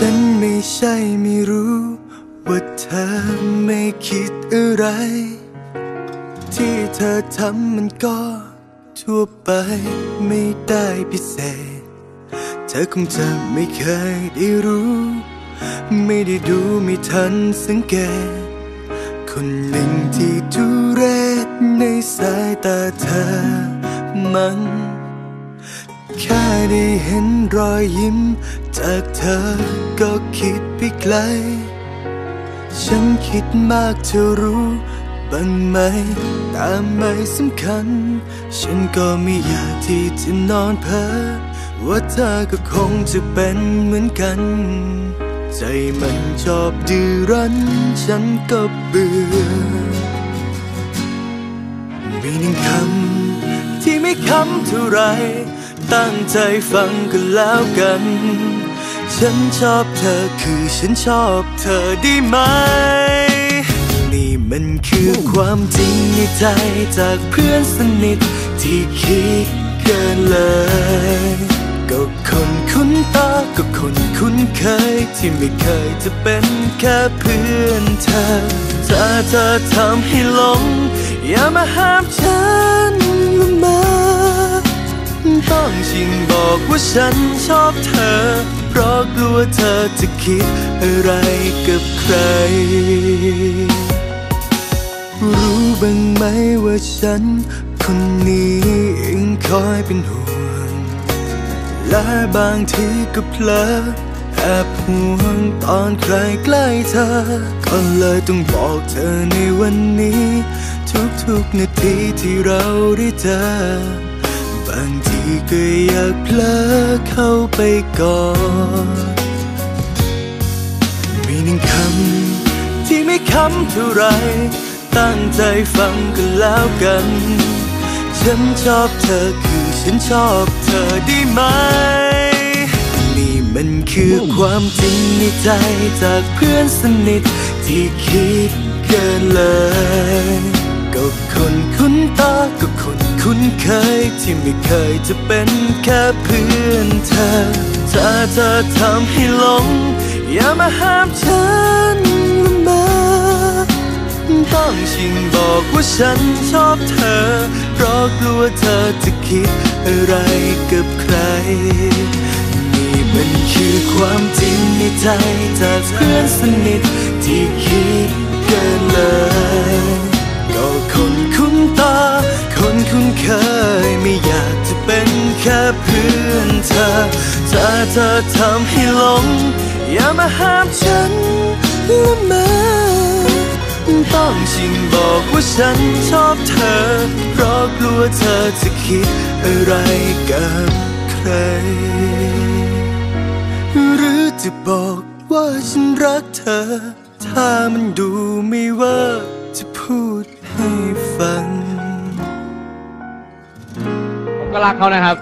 ฉันไม่ใช่ไม่รู้ ว่าเธอไม่คิดอะไร ที่เธอทำมันก็ ทั่วไปไม่ได้พิเศษ เธอคงจะไม่เคยได้รู้ ไม่ได้ดูไม่ทันสังเกต คนหนึ่งที่ทุเรศในสายตาเธอมันแค่ได้เห็นรอยยิ้ม จากเธอก็คิดไปไกล ฉันคิดมากเธอรู้บ้างไหมตามไม่สำคัญ ฉันก็ไม่อยากที่จะนอนเพ้อว่าเธอก็คงจะเป็นเหมือนกัน ใจมันชอบดื้อรั้น ฉันก็เบื่อ มีหนึ่งคำที่ไม่คำเท่าไร ตั้งใจฟังกันแล้วกัน ฉันชอบเธอคือฉันชอบเธอได้ไหม นี่มันคือความจริงในใจจากเพื่อนสนิทที่คิดเกินเลย ก็คนคุ้นตาก็คนคุ้นเคยที่ไม่เคยจะเป็นแค่เพื่อนเธอ ถ้าเธอทำให้หลง อย่ามาห้ามฉันละมาต้องชิงบอกว่าฉันชอบเธอ เพราะกลัวเธอจะคิดอะไรกับใคร รู้บ้างไหมว่าฉัน คนนี้ยังคอยเป็นห่วง และบางทีก็เพลอแอบห่วงตอนใครใกล้เธอ ก็เลยต้องบอกเธอในวันนี้ ทุกๆนาทีที่เราได้เจอบางที ก็อยากเพลอเข้าไปกอดมีหนึ่งคำที่ไม่คำเท่าไร ตั้งใจฟังกันแล้วกัน ฉันชอบเธอคือฉันชอบเธอได้ไหม นี่มันคือความจริงในใจจากเพื่อนสนิทที่คิดเกินเลย ก็คนคุ้นตาก็คนคุ้นเคย ที่ไม่เคยจะเป็นแค่เพื่อนเธอถ้าเธอทำให้หลง อย่ามาห้ามฉันละเมาต้องชิงบอกว่าฉันชอบเธอ เพราะกลัวเธอจะคิดอะไรกับใครมันคือความจริงในใจจากเพื่อนสนิทที่คิดเกินเลย เคยไม่อยากจะเป็นแค่เพื่อนเธอ ถ้าเธอทำให้หลง อย่ามาห้ามฉันละเมาต้องชิงบอกว่าฉันชอบเธอ เพราะกลัวเธอจะคิดอะไรกับใคร หรือจะบอกว่าฉันรักเธอ ถ้ามันดูไม่ว่าจะพูดให้ฟัง ก็รักเขานะครับ